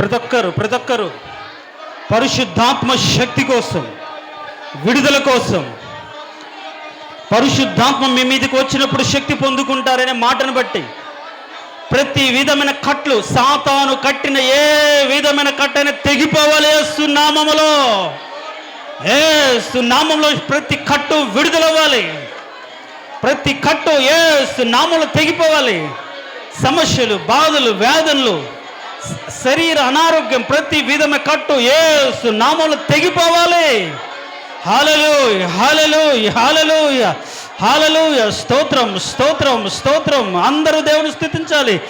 ప్రతి ఒక్కరు ప్రతి ఒక్కరు పరిశుద్ధాత్మ శక్తి కోసం విడుదల కోసం. పరిశుద్ధాత్మ మీ మీదకి వచ్చినప్పుడు శక్తి పొందుకుంటారనే మాటను బట్టి ప్రతి విధమైన కట్లు సాతాను కట్టిన ఏ విధమైన కట్టైనా తెగిపోవాలి సున్నామములో ఏ సున్నామంలో ప్రతి కట్టు విడుదలవ్వాలి. ప్రతి కట్టు ఏ సునామంలో తెగిపోవాలి. సమస్యలు బాధలు వేదనలు శరీర అనారోగ్యం ప్రతి విధమ కట్టు. ఏ నామలు తెగిపోవాలి. హాలలు హాలలు హాలలు హాలలు స్తోత్రం స్తోత్రం స్తోత్రం. అందరూ దేవుని స్థుతించాలి.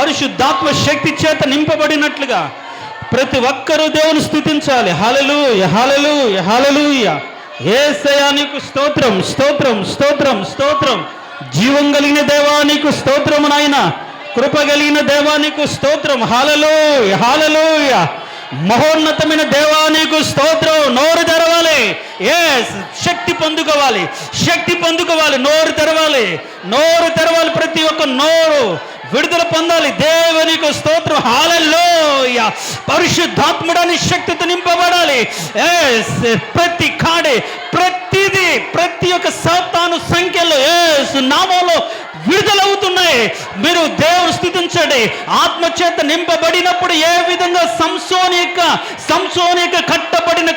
పరిశుద్ధాత్మ శక్తి చేత నింపబడినట్లుగా ప్రతి ఒక్కరూ దేవుని స్థుతించాలి. హలలు హలలు హలలుయ ఏసయా నీకు స్తోత్రం స్తోత్రం స్తోత్రం స్తోత్రం. జీవం కలిగిన దేవా నీకు స్తోత్రం నాయన కృపగలిగిన దేవానికి స్తోత్రం. హాలలు హాలలుయ మహోన్నతమైన దేవానికి స్తోత్రం. నోరు తెరవాలి. ఏ శక్తి పొందుకోవాలి. శక్తి పొందుకోవాలి. నోరు తెరవాలి. నోరు తెరవాలి ప్రతి ఒక్క నోరు. విడుదల పొందాలి. దేవునికి స్తోత్రం. హాలలోయ పరిశుద్ధాత్ముడని శక్తితో నింపబడాలి. ఎస్ ప్రతి కాడే ప్రతిదీ ప్రతి ఒక్క సాతాను సంఖ్యలో ఏ నామంలో విడుదలవుతున్నాయి. మీరు దేవుడు స్థుతించండి. ఆత్మచేత నింపబడినప్పుడు ఏ విధంగా సంసోనిక సంసోనిక కట్టబడిన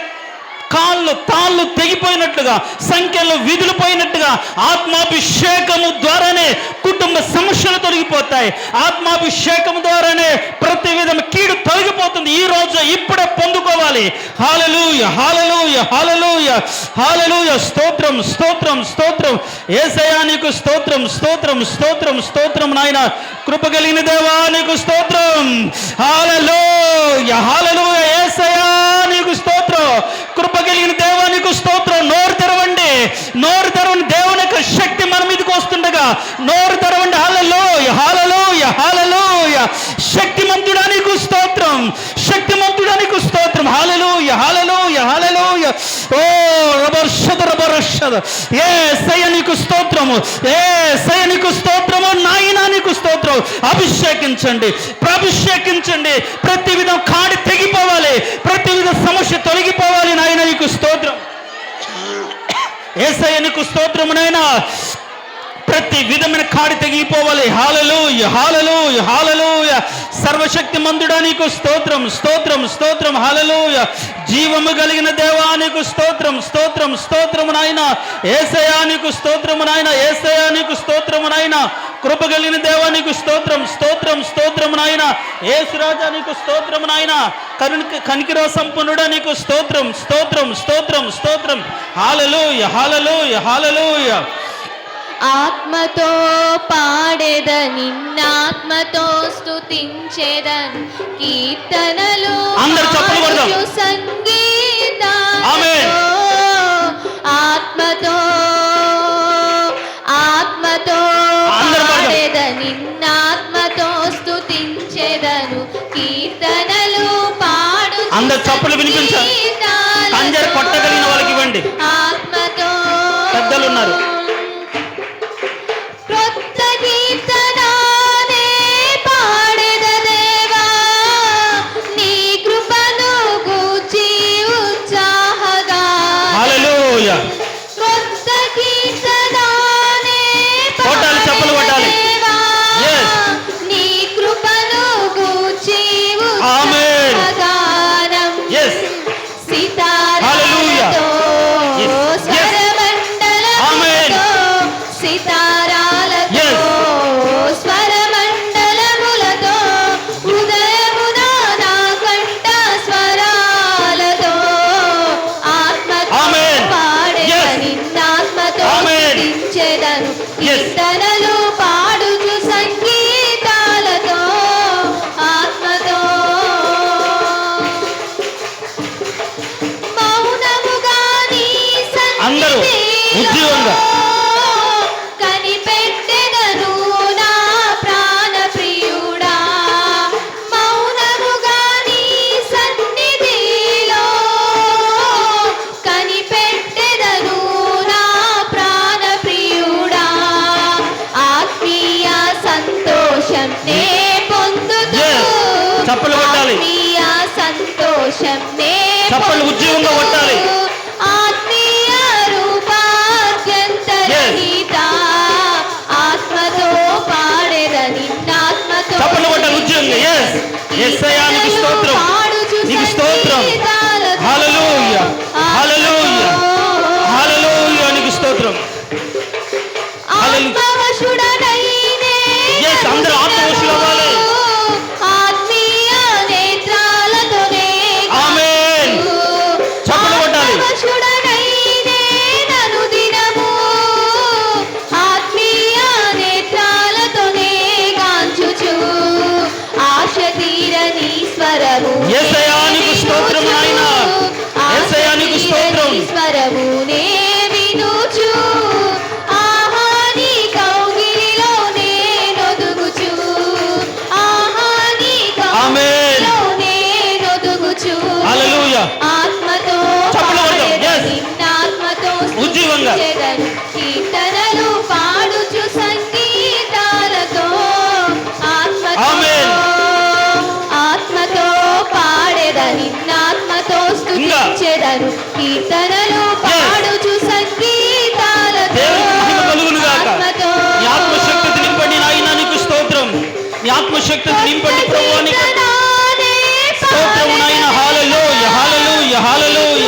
కాళ్ళు తాళ్ళు తెగిపోయినట్టుగా సంఖ్యలో విధులు పోయినట్టుగా ఆత్మాభిషేకము ద్వారానే కుటుంబ సమస్యలు తొలగిపోతాయి. ఆత్మాభిషేకం ద్వారానే ప్రతి విధం కీడు తొలగిపోతుంది. ఈ రోజు ఇప్పుడే పొందుకోవాలి. Hallelujah hallelujah hallelujah hallelujah. స్తోత్రం స్తోత్రం స్తోత్రం. ఏసయానికి స్తోత్రం స్తోత్రం స్తోత్రం స్తోత్రం నాయన. కృప కలిగిన దేవా నీకు స్తోత్రం. హాలలోయ హాలలుయ. ఏసయా నీకు స్తోత్రం. కృప కలిగిన దేవానికి స్తోత్రం. నోరు తెరవండి. నోరు తెరవండి. దేవుని యొక్క శక్తి మన మీదకి వస్తుండగా నోరు తెరవండి. హాలలో హాలలో హాలలోయ శక్తి స్తోత్రం శక్తిమంతుడానికి స్తోత్రం హాలలో హాలలో హాలలో ఓ రబర్షద రబర్షద. ఏ సయనికు స్తోత్రము. ఏ సయనికు స్తోత్రము. నాయనానికి స్తోత్రం అభిషేకించండి అభిషేకించండి. ప్రతి విధం కాడి తెగిపోవాలి. ప్రతి విధ సమస్య తొలగిపోవాలి. నాయన నీకు స్తోత్రం. ఏసయ్య నీకు స్తోత్రము నాయనా? ప్రతి విధమైన కాడి తెగిపోవాలి హాలలు హాలలు హాలలు సర్వశక్తి మందుడా నీకు స్తోత్రం స్తోత్రం స్తోత్రం. హాలలు జీవము కలిగిన దేవానికి స్తోత్రం స్తోత్రం స్తోత్రము నాయన. ఏసయానికి స్తోత్రము నాయన. ఏసయానికి స్తోత్రము నాయన. కృప కలిగిన దేవానికి స్తోత్రం స్తోత్రం స్తోత్రము నాయన. ఏసురాజా నీకు స్తోత్రము నాయన. కరుణ కనికిరా సంపన్నుడా నీకు స్తోత్రం స్తోత్రం స్తోత్రం స్తోత్రం. హాలలు హాలలు హాలలు ఆత్మతో పాడేద నిన్నాత్మతో స్తుతించేదన్ కీర్తనలు ఆమేన్. ఆత్మతో ఆత్మతో పాడదాం. నిన్నాత్మతో స్తుతించేదను కీర్తనలు పాడు అందరూ చప్పట్లు వినిపించాలి. కంజర కొట్టగలిగిన వాళ్ళకి ఇవ్వండి. ఆత్మతో పెద్దలు ఉన్నారు. సన్నిధిలో ఎస్ఐఆర్ స్తోత్రం స్తుతించెదను కీర్తనలు పాడుచు సంగీతాలతో. ఆత్మశక్తిని నింపండి నాయన నీకు స్తోత్రం. నీ నింపండి నాయన. హాలలోయ హాలలోయ హాలలోయ.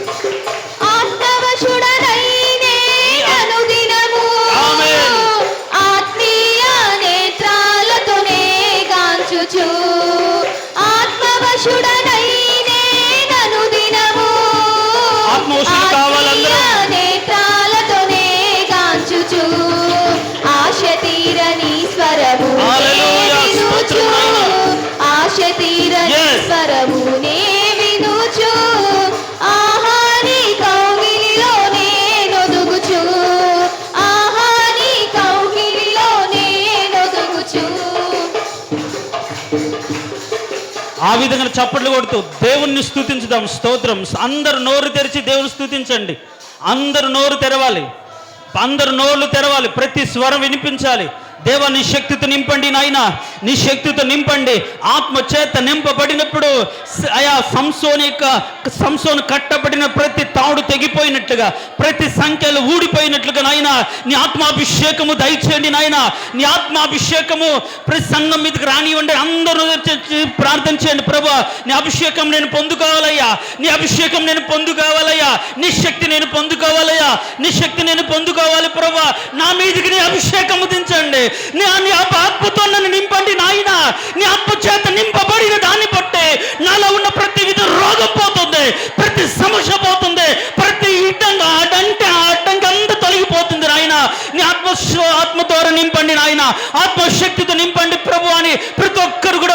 విధంగా చప్పట్లు కొడుతూ దేవుణ్ణి స్థుతించుదాం స్తోత్రం. అందరు నోరు తెరిచి దేవుని స్థుతించండి అందరు నోరు తెరవాలి. అందరు నోళ్ళు తెరవాలి. ప్రతి స్వరం వినిపించాలి. దేవ నీ శక్తితో నింపండి నాయన. నీ శక్తితో నింపండి. ఆత్మ చేత నింపబడినప్పుడు స- అయా సంసోని యొక్క సంసోను కట్టబడిన ప్రతి తాడు తెగిపోయినట్లుగా ప్రతి సంఖ్యలు ఊడిపోయినట్లుగా నాయన నీ ఆత్మాభిషేకము దయచేయండి నాయన. నీ ఆత్మాభిషేకము ప్రతి సంఘం మీదకి రానివ్వండి. అందరూ ప్రార్థన చేయండి. ప్రభా నీ అభిషేకం నేను పొందుకోవాలయ్యా. నీ అభిషేకం నేను పొందుకోవాలయ్యా. నీ శక్తి నేను పొందుకోవాలయ్యా. నీ శక్తి నేను పొందుకో మీదికి నీ అభిషేకము దించండి. నీ నీ ఆత్మతో నన్ను నింపండి నాయన. నీ ఆత్మ చేత నింపబడిన దాన్ని బట్టే నాలో ఉన్న ప్రతి విధ రోగం పోతుంది ప్రతి సమస్య పోతుంది ప్రతి ఇడ్డంగా అడ్డంటే ఆ అడ్డంకి అంతా తొలగిపోతుంది నాయన. నీ ఆత్మ ఆత్మ ద్వారా నింపండి నాయన. ఆత్మశక్తితో నింపండి ప్రభు అని ప్రతి ఒక్కరు కూడా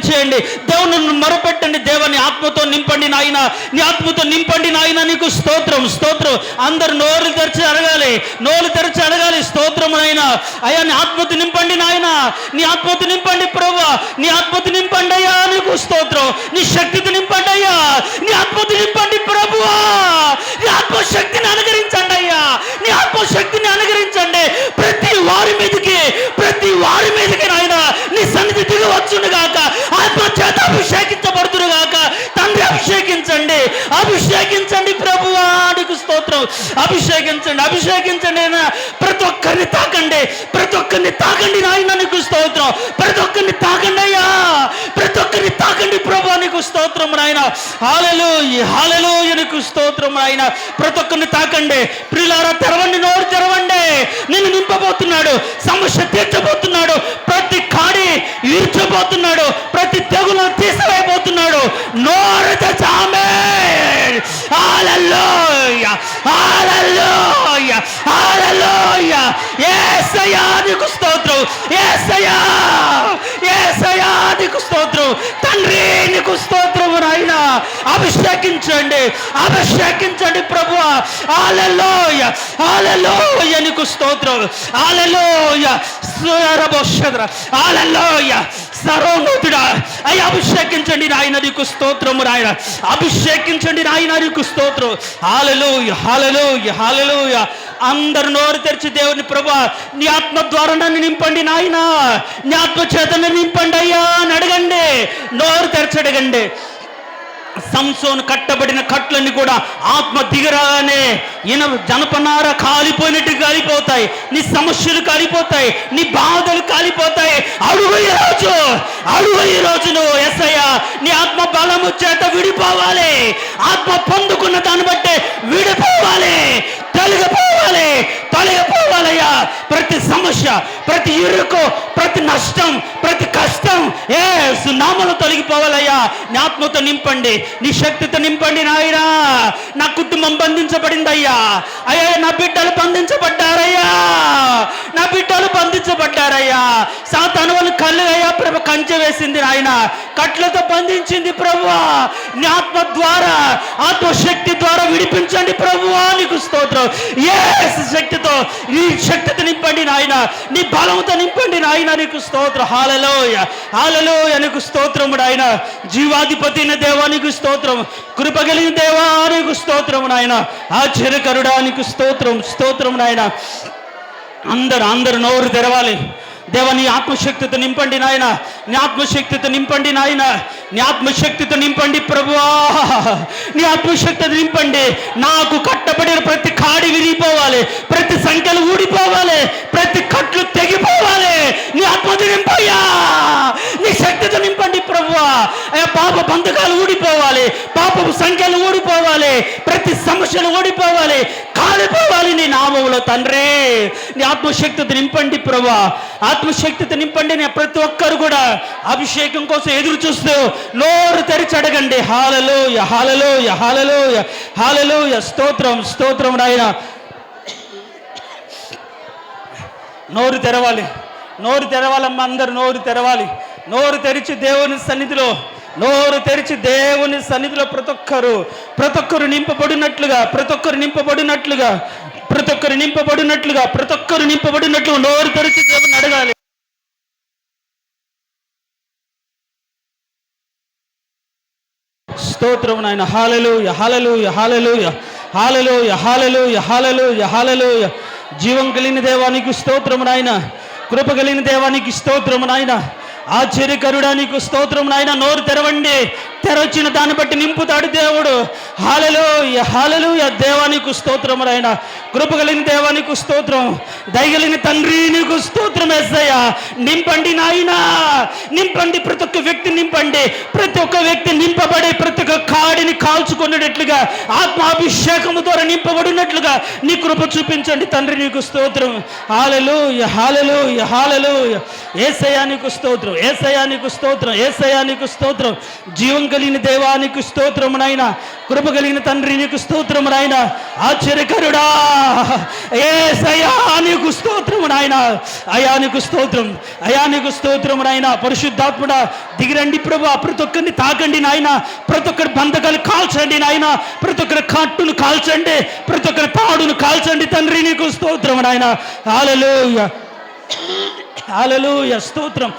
ప్రార్థన చేయండి. దేవుని మొరపెట్టండి. దేవుని ఆత్మతో నింపండి నాయన. నీ ఆత్మతో నింపండి నాయన. నీకు స్తోత్రం స్తోత్రం. అందరు నోరు తెరిచి అడగాలి. నోరు తెరిచి అడగాలి. స్తోత్రం నాయన. అయ్యా నీ ఆత్మతో నింపండి నాయన. నీ ఆత్మతో నింపండి ప్రభు నీ ఆత్మతో నింపండి అయ్యా. నీకు స్తోత్రం. నీ శక్తితో నింపండి అయ్యా. నీ ఆత్మతో నింపండి ప్రభువా. నీ ఆత్మశక్తిని అనుగరించండి అయ్యా. నీ ఆత్మశక్తిని అనుగరించండి ప్రతి వారి మీదకి ప్రతి వారి మీదకి నాయన నీ సన్నిధి దిగి దిగవచ్చును గాక. ఆ చేత అభిషేకించబడుతురు గాక తండ్రి అభిషేకించండి. అభిషేకించండి ప్రభువా నీకు స్తోత్రం. అభిషేకించండి అభిషేకించండి ప్రతి ఒక్కరిని తాకండి. ప్రతి ఒక్కరిని తాకండి నాయన నీకు స్తోత్రం. ప్రతి ఒక్కరిని తాకండి అయ్యా. ప్రతి ఒక్కరిని తాకండి ప్రభు నీకు స్తోత్రం నాయన. హాలలు హాలలు నీకు స్తోత్రం ఆయన. ప్రతి ఒక్కరిని తాకండి. ప్రిలారా తెరవండి నోరు తెరవండి. నిన్ను నింపబోతున్నాడు సమస్య తీర్చబోతున్నాడు ప్రతి కాడి ఈడ్చబోతున్నాడు ప్రతి తెగులను తీసివేయబోతున్నాడు. నోరు తెచ్చామే నీకు స్తోత్రం. ఏసయా యేసయ్యా నీకు స్తోత్రం. తండ్రి నీకు స్తోత్రం. అభిషేకించండి అభిషేకించండి ప్రభు ఆలలోయ ఆలలోయ నీకు స్తోత్రం ఆలలోయ సురబోషద్ర. ఆలలోయ సర్వోన్నతుడా. అయ్యా అభిషేకించండి నాయన నీకు స్తోత్రము నాయన. అభిషేకించండి నాయన నీకు స్తోత్రం. హాలెలూయ హాలలోయ హాలలోయ అందరు నోరు తెరిచి దేవుని ప్రభా నీ ఆత్మ ద్వారా నన్ను నింపండి నాయన. నీ ఆత్మ చేతను నింపండి అయ్యా అని అడగండి. నోరు తెరిచి అడగండి. సంసోను కట్టబడిన కట్లన్నీ కూడా ఆత్మ దిగరాగానే ఈయన జనపనార కాలిపోయినట్టు కాలిపోతాయి నీ సమస్యలు కాలిపోతాయి నీ బాధలు కాలిపోతాయి. అడుగు రోజు అడుగు రోజు నువ్వు ఎస్ఐయా నీ ఆత్మ బలము చేత విడిపోవాలి. ఆత్మ పొందుకున్న దాన్ని బట్టే విడిపోవాలి తొలగిపోవాలి. తొలగిపోవాలయ్యా. ప్రతి సమస్య ప్రతి ఇరుకు ప్రతి నష్టం ప్రతి కష్టం ఏ సునామలు తొలగిపోవాలయ్యా. నీ ఆత్మతో నింపండి నీ శక్తితో నింపండి నాయనా. నా కుటుంబం బంధించబడిందయ్యా. అయ్యా నా బిడ్డలు బంధించబడ్డారయ్యా. నా బిడ్డలు బంధించబడ్డారయ్యా. సాతాను వాళ్ళు కళ్ళు అయ్యా ప్రభు కంచె వేసింది నాయన. కట్లతో బంధించింది ప్రభు నీ ఆత్మ ద్వారా ఆత్మశక్తి ద్వారా విడిపించండి ప్రభు. నీకు స్తోత్రం. ఏ శక్తితో నీ శక్తితో నింపండి నాయన. నీ బలంతో నింపండి నాయన నీకు స్తోత్రం. హాలలోయ హాలలోయ నీకు స్తోత్రము నాయన. జీవాధిపతి అయిన దేవా నీకు స్తోత్రం. కృప కలిగిన దేవా నీకు స్తోత్రము నాయన. ఆశ్చర్యకరుడా నీకు స్తోత్రం. స్తోత్రం నాయన. అందరు అందరు నోరు తెరవాలి. దేవ నీ ఆత్మశక్తితో నింపండి నాయన. నీ ఆత్మశక్తితో నింపండి నాయన. నీ ఆత్మశక్తితో నింపండి ప్రభువా. నీ ఆత్మశక్తితో నింపండి. నాకు కట్టబడిన ప్రతి కాడి విరిగిపోవాలి. ప్రతి సంఖ్యలు ఊడిపోవాలి. ప్రతి కట్లు తెగిపోవాలి. నీ ఆత్మతో నింపయ్యా. నీ శక్తితో నింపండి ప్రభువా. పాప బంధకాలు ఊడిపోవాలి. పాపపు సంఖ్యలు ఊడిపోవాలి. ప్రతి సమస్యలు ఊడిపోవాలి. కాలిపోవాలి నీ నామములో తండ్రి. నీ ఆత్మశక్తితో నింపండి ప్రభా. ఆత్మశక్తితో నింపండి నేను ప్రతి ఒక్కరు కూడా అభిషేకం కోసం ఎదురు చూస్తూ నోరు తెరిచి అడగండి. హాలలో హాలలో హాలలో హాలలో స్తోత్రం స్తోత్రం నాయన. నోరు తెరవాలి. నోరు తెరవాలమ్మా అందరు నోరు తెరవాలి. నోరు తెరిచి దేవుని సన్నిధిలో నోరు తెరిచి దేవుని సన్నిధిలో ప్రతి ఒక్కరు ప్రతి ఒక్కరు నింపబడినట్లుగా ప్రతి ఒక్కరు నింపబడినట్లుగా ప్రతి ఒక్కరు నింపబడినట్లుగా ప్రతి ఒక్కరు నింపబడినట్లు నోరు తెరిచి దేవుని అడగాలి. స్తోత్రం నాయన. హాలలు యహాలలు యహాలలు హాలలు యహాలలు యహాలలు యహాలలు జీవం కలిగిన దేవానికి స్తోత్రం నాయన. కృప కలిగిన దేవానికి స్తోత్రం నాయన. ఆశ్చర్యకరుడా నీకు స్తోత్రం నాయన నోరు తెరవండి. తెరవచ్చిన దాన్ని బట్టి నింపుతాడు దేవుడు. హాలలు హాలలు దేవానికి స్తోత్రం నాయన. కృపగలిని దేవానికి స్తోత్రం. దయగలిని తండ్రి నీకు స్తోత్రం ఎస్సయ్య నింపండి నాయన. నింపండి ప్రతి ఒక్క వ్యక్తి నింపండి. ప్రతి ఒక్క వ్యక్తి నింపబడి ప్రతి ఒక్క కాడిని కాల్చుకున్నట్లుగా ఆత్మాభిషేకము ద్వారా నింపబడినట్లుగా నీ కృప చూపించండి తండ్రి నీకు స్తోత్రం. హాలలు హాలలు హాలలు ఏసయా నీకు స్తోత్రం. ఏసయానికి స్తోత్రం ఏసయానికి స్తోత్రం. జీవం కలిగిన దేవానికి స్తోత్రం నాయన. కృప కలిగిన తండ్రి నీకు స్తోత్రం నాయన. ఆశ్చర్యకరుడా. ఏసయా నీకు స్తోత్రం నాయన. అయానికి స్తోత్రం. అయానికి స్తోత్రం నాయన. పరిశుద్ధాత్ముడ దిగిరండి ప్రభు. ప్రతి ఒక్కరిని తాకండి నాయన. ప్రతి ఒక్కరి బంధకాలు కాల్చండి నాయన. ప్రతి ఒక్కరి కట్టును కాల్చండి. ప్రతి ఒక్కరి తాడును కాల్చండి తండ్రి నీకు స్తోత్రం నాయన. హాలలుయ. హాలలుయ. స్తోత్రం.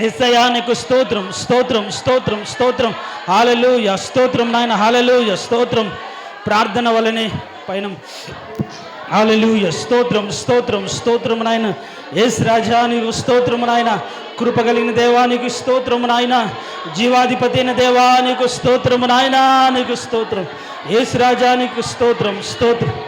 ఎస్ఐయా స్తోత్రం స్తోత్రం స్తోత్రం స్తోత్రం. హాలలుయ స్తోత్రం నాయన హాలలుయ స్తోత్రం. ప్రార్థన వలనే పైన. హాలలుయ స్తోత్రం స్తోత్రం స్తోత్రం నాయన. ఏస్ రాజానికి స్తోత్రం నాయన. కృప కలిగిన దేవానికి స్తోత్రం నాయన. జీవాధిపతి అయిన దేవానికి స్తోత్రం నాయన నీకు స్తోత్రం. ఏసు రాజానికి స్తోత్రం స్తోత్రం.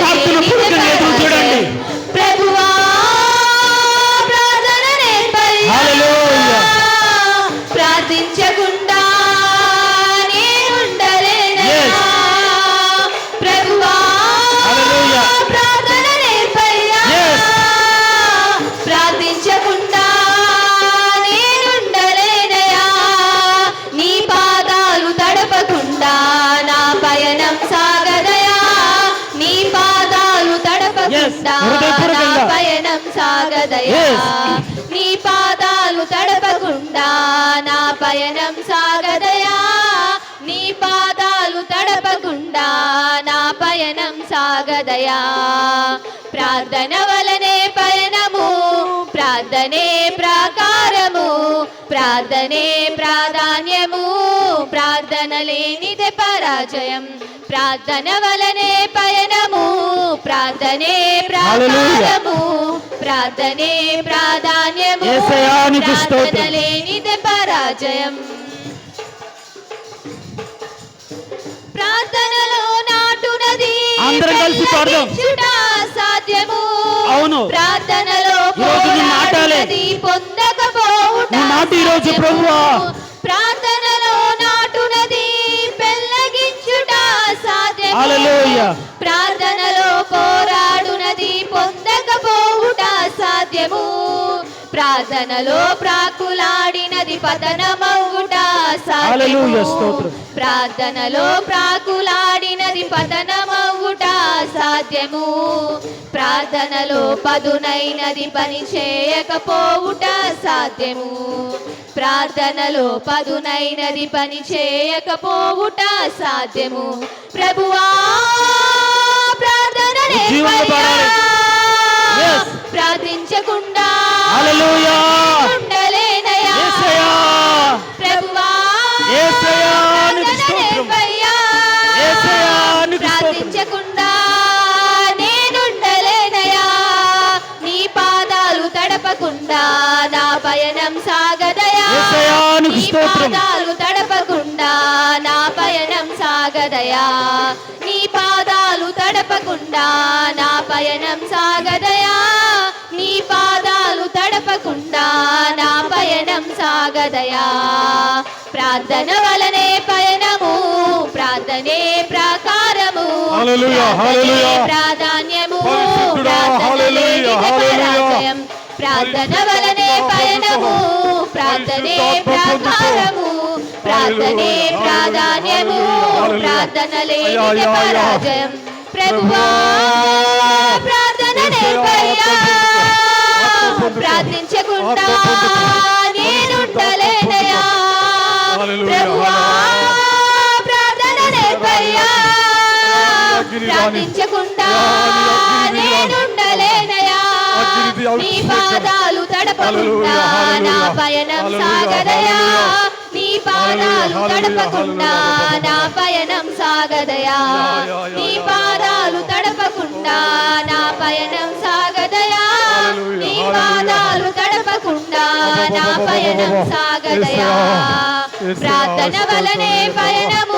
తడపకుండా నా పయనం సాగదయా. ప్రార్థన వలనే పయనము ప్రార్థనే ప్రాకారము ప్రార్థనే ప్రాధాన్యము ప్రార్థన లేనిదే పరాజయం. ప్రార్థన వలనే పయనము ప్రార్థనే ప్రాకారము ప్రార్థనే ప్రాధాన్యము. ప్రార్థన లేనిదే పరాజయం. అందరం కలిసి పాడదాం. అవును. ప్రార్థనలో నాటాలి. పొందకపోవుట నాటు సాధ్యము. ప్రభువా. ప్రార్థనలో నాటునది పెళ్ళగించుట హల్లెలూయా. ప్రార్థనలో పోరాడునది పొందకపోవుట సాధ్యము ప్రార్థనలో ప్రాకులాడినది పతనమవుట సాధ్యము. ప్రార్థనలో ప్రాకులాడినది పతనమవుట సాధ్యము? ప్రార్థనలో పదునైనది పని చేయకపోవుట సాధ్యము? ప్రార్థనలో పదునైనది పని చేయకపోవుట సాధ్యము? ప్రభువా ప్రార్థన. ప్రార్థించకుండా పయనం సాగదయా నీ. పాదాలు తడపకుండా నా పయనం సాగదయా నీ పాదాలు తడపకుండా నా పయనం సాగదయా నీ పాదాలు తడపకుండా నా పయనం సాగదయా ప్రార్థన వలనే పయనము ప్రార్థనే ప్రాకారము ప్రాధాన్యము ప్రార్థన. పరాజయం. ప్రార్థన వలనే పయనము ప్రార్థనే ప్రాకారము ప్రార్థనే ప్రాధాన్యము ప్రార్థన లేనిదే పరాజయం. ప్రభువా ప్రార్థన నేర్పయ్యా ప్రార్థించకుండా నేనుండలేనయా ప్రభువా ప్రార్థన నేర్పయ్యా ప్రార్థించకుండా నేనుండలేనయా నీ పాదాలు తడపకుండా నా పయనం సాగదయా. నీ పాదాలు తడపకుండా నా పయనం సాగదయా. నీ పాదాలు తడపకుండా నా పయనం సాగదయా. నీ పాదాలు తడపకుండా నా పయనం సాగదయా. ప్రార్థన వలనే పయనము